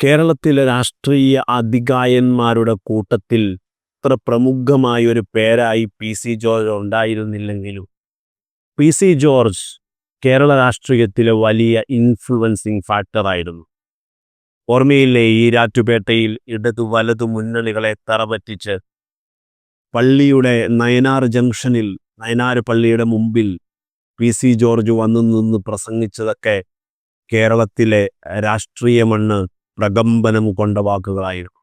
കേരളത്തിലെ രാഷ്ട്രീയ അധികായന്മാരുടെ കൂട്ടത്തിൽ ഇത്ര പ്രമുഖമായ ഒരു പേരായി പി സി ജോർജ് ഉണ്ടായിരുന്നില്ലെങ്കിലും പി സി ജോർജ് കേരള രാഷ്ട്രീയത്തിലെ വലിയ ഇൻഫ്ലുവൻസിങ് ഫാക്ടറായിരുന്നു ഓർമ്മയില്ലേ ഈരാറ്റുപേട്ടയിൽ ഇടതു വലതു മുന്നണികളെ തറപറ്റിച്ച് പള്ളിയുടെ നയനാർ ജംഗ്ഷനിൽ നയനാർ പള്ളിയുടെ മുമ്പിൽ പി സി ജോർജ് വന്നു നിന്ന് പ്രസംഗിച്ചതൊക്കെ കേരളത്തിലെ രാഷ്ട്രീയ മണ്ണ് പ്രകമ്പനം കൊണ്ട വാക്കുകളായിരുന്നു.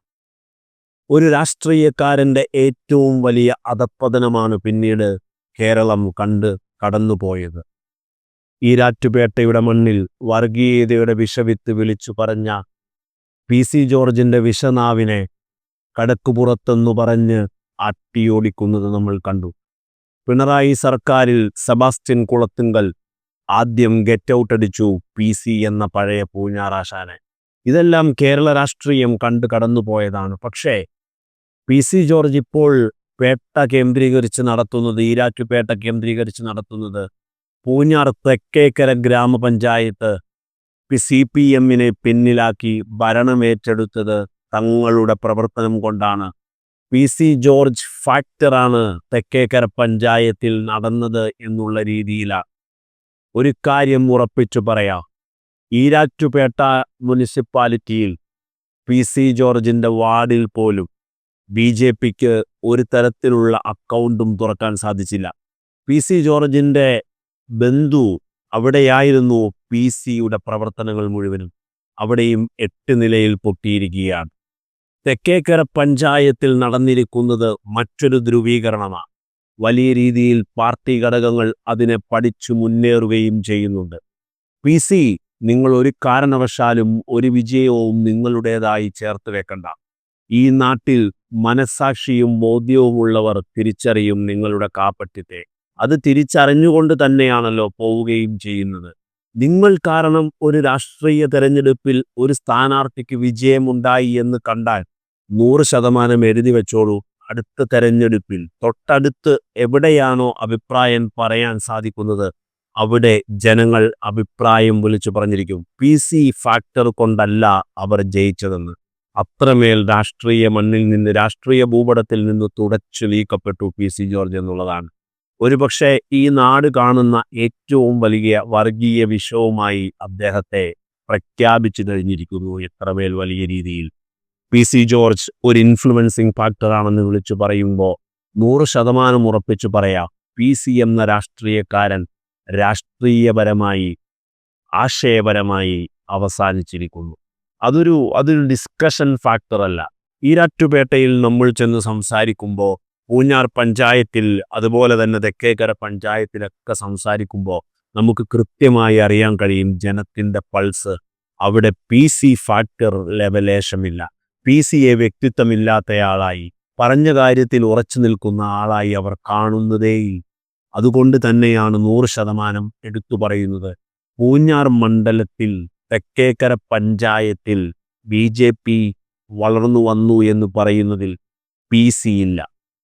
ഒരു രാഷ്ട്രീയക്കാരന്റെ ഏറ്റവും വലിയ അധപ്പതനമാണ് പിന്നീട് കേരളം കണ്ട് കടന്നുപോയത്. ഈരാറ്റുപേട്ടയുടെ മണ്ണിൽ വർഗീയതയുടെ വിഷവിത്ത് വിളിച്ചു പറഞ്ഞ പി സി ജോർജിന്റെ വിഷനാവിനെ കടക്കുപുറത്തെന്നു പറഞ്ഞ് അട്ടിയോടിക്കുന്നത് നമ്മൾ കണ്ടു. പിണറായി സർക്കാരിൽ സെബാസ്റ്റ്യൻ കുളത്തിങ്കൽ ആദ്യം ഗെറ്റ് ഔട്ട് അടിച്ചു പി സി എന്ന പഴയ പൂഞ്ഞാറാശാനെ. ഇതെല്ലാം കേരള രാഷ്ട്രീയം കണ്ടു കടന്നുപോയതാണ്. പക്ഷേ പി സി ജോർജ് ഇപ്പോൾ പേട്ട കേന്ദ്രീകരിച്ച് നടത്തുന്നത് ഈരാറ്റുപേട്ട കേന്ദ്രീകരിച്ച് നടത്തുന്നത് പൂഞ്ഞാർ തെക്കേക്കര ഗ്രാമപഞ്ചായത്ത് സി പി എമ്മിനെ പിന്നിലാക്കി ഭരണമേറ്റെടുത്തത് തങ്ങളുടെ പ്രവർത്തനം കൊണ്ടാണ്. പി സി ജോർജ് ഫാക്ടറാണ് തെക്കേക്കര പഞ്ചായത്തിൽ നടന്നത് എന്നുള്ള രീതിയിലാണ് ഒരു കാര്യം ഉറപ്പിച്ചു പറയാം. ഈരാറ്റുപേട്ട മുനിസിപ്പാലിറ്റിയിൽ പി സി ജോർജിന്റെ വാർഡിൽ പോലും ബി ജെ പിക്ക് ഒരു തരത്തിലുള്ള അക്കൗണ്ടും തുറക്കാൻ സാധിച്ചില്ല. പി സി ജോർജിന്റെ ബന്ധു അവിടെയായിരുന്നു പി സിയുടെ പ്രവർത്തനങ്ങൾ മുഴുവനും അവിടെയും എട്ട് നിലയിൽ പൊട്ടിയിരിക്കുകയാണ്. തെക്കേക്കര പഞ്ചായത്തിൽ നടന്നിരിക്കുന്നത് മറ്റൊരു ധ്രുവീകരണമാണ് വലിയ രീതിയിൽ പാർട്ടി ഘടകങ്ങൾ അതിനെ പഠിച്ചു മുന്നേറുകയും ചെയ്യുന്നുണ്ട്. പി സി നിങ്ങൾ ഒരു കാരണവശാലും ഒരു വിജയവും നിങ്ങളുടേതായി ചേർത്ത് വെക്കണ്ട. ഈ നാട്ടിൽ മനസാക്ഷിയും ബോധ്യവുമുള്ളവർ തിരിച്ചറിയും നിങ്ങളുടെ കാപ്പറ്റത്തെ അത് തിരിച്ചറിഞ്ഞുകൊണ്ട് തന്നെയാണല്ലോ പോവുകയും ചെയ്യുന്നത്. നിങ്ങൾ കാരണം ഒരു രാഷ്ട്രീയ തെരഞ്ഞെടുപ്പിൽ ഒരു സ്ഥാനാർത്ഥിക്ക് വിജയമുണ്ടായി എന്ന് കണ്ടാൽ നൂറ് ശതമാനം എഴുതി വെച്ചോളൂ. അടുത്ത തെരഞ്ഞെടുപ്പിൽ തൊട്ടടുത്ത് എവിടെയാണോ അഭിപ്രായം പറയാൻ സാധിക്കുന്നത് അവിടെ ജനങ്ങൾ അഭിപ്രായം വിളിച്ചു പറഞ്ഞിരിക്കും. പി സി ഫാക്ടർ കൊണ്ടല്ല അവർ ജയിച്ചതെന്ന്. അത്രമേൽ രാഷ്ട്രീയ മണ്ണിൽ നിന്ന് രാഷ്ട്രീയ ഭൂപടത്തിൽ നിന്ന് തുടച്ചു നീക്കപ്പെട്ടു പി സി ജോർജ് എന്നുള്ളതാണ്. ഒരുപക്ഷെ ഈ നാട് കാണുന്ന ഏറ്റവും വലിയ വർഗീയ വിഷവുമായി അദ്ദേഹത്തെ പ്രഖ്യാപിച്ചു കഴിഞ്ഞിരിക്കുന്നു എത്രമേൽ വലിയ രീതിയിൽ. പി സി ജോർജ് ഒരു ഇൻഫ്ലുവൻസിങ് ഫാക്ടറാണെന്ന് വിളിച്ചു പറയുമ്പോൾ നൂറ് ശതമാനം ഉറപ്പിച്ചു പറയാം പി സി എന്ന രാഷ്ട്രീയക്കാരൻ രാഷ്ട്രീയപരമായി ആശയപരമായി അവസാനിച്ചിരിക്കുന്നു. അതൊരു അതൊരു ഡിസ്കഷൻ ഫാക്ടറല്ല ഈരാറ്റുപേട്ടയിൽ നമ്മൾ ചെന്ന് സംസാരിക്കുമ്പോൾ പൂഞ്ഞാർ പഞ്ചായത്തിൽ അതുപോലെ തന്നെ തെക്കേക്കര പഞ്ചായത്തിലൊക്കെ സംസാരിക്കുമ്പോൾ നമുക്ക് കൃത്യമായി അറിയാൻ കഴിയും ജനത്തിന്റെ പൾസ് അവിടെ പി സി ഫാക്ടർ ലെവലേഷമില്ല പി സിയെ വ്യക്തിത്വമില്ലാത്തയാളായി പറഞ്ഞ കാര്യത്തിൽ ഉറച്ചു നിൽക്കുന്ന ആളായി അവർ കാണുന്നതേയില്ല. അതുകൊണ്ട് തന്നെയാണ് നൂറ് ശതമാനം എടുത്തു പറയുന്നത്. പൂഞ്ഞാർ മണ്ഡലത്തിൽ തെക്കേക്കര പഞ്ചായത്തിൽ ബി ജെ പി വളർന്നു വന്നു എന്ന് പറയുന്നതിൽ പി സി ഇല്ല.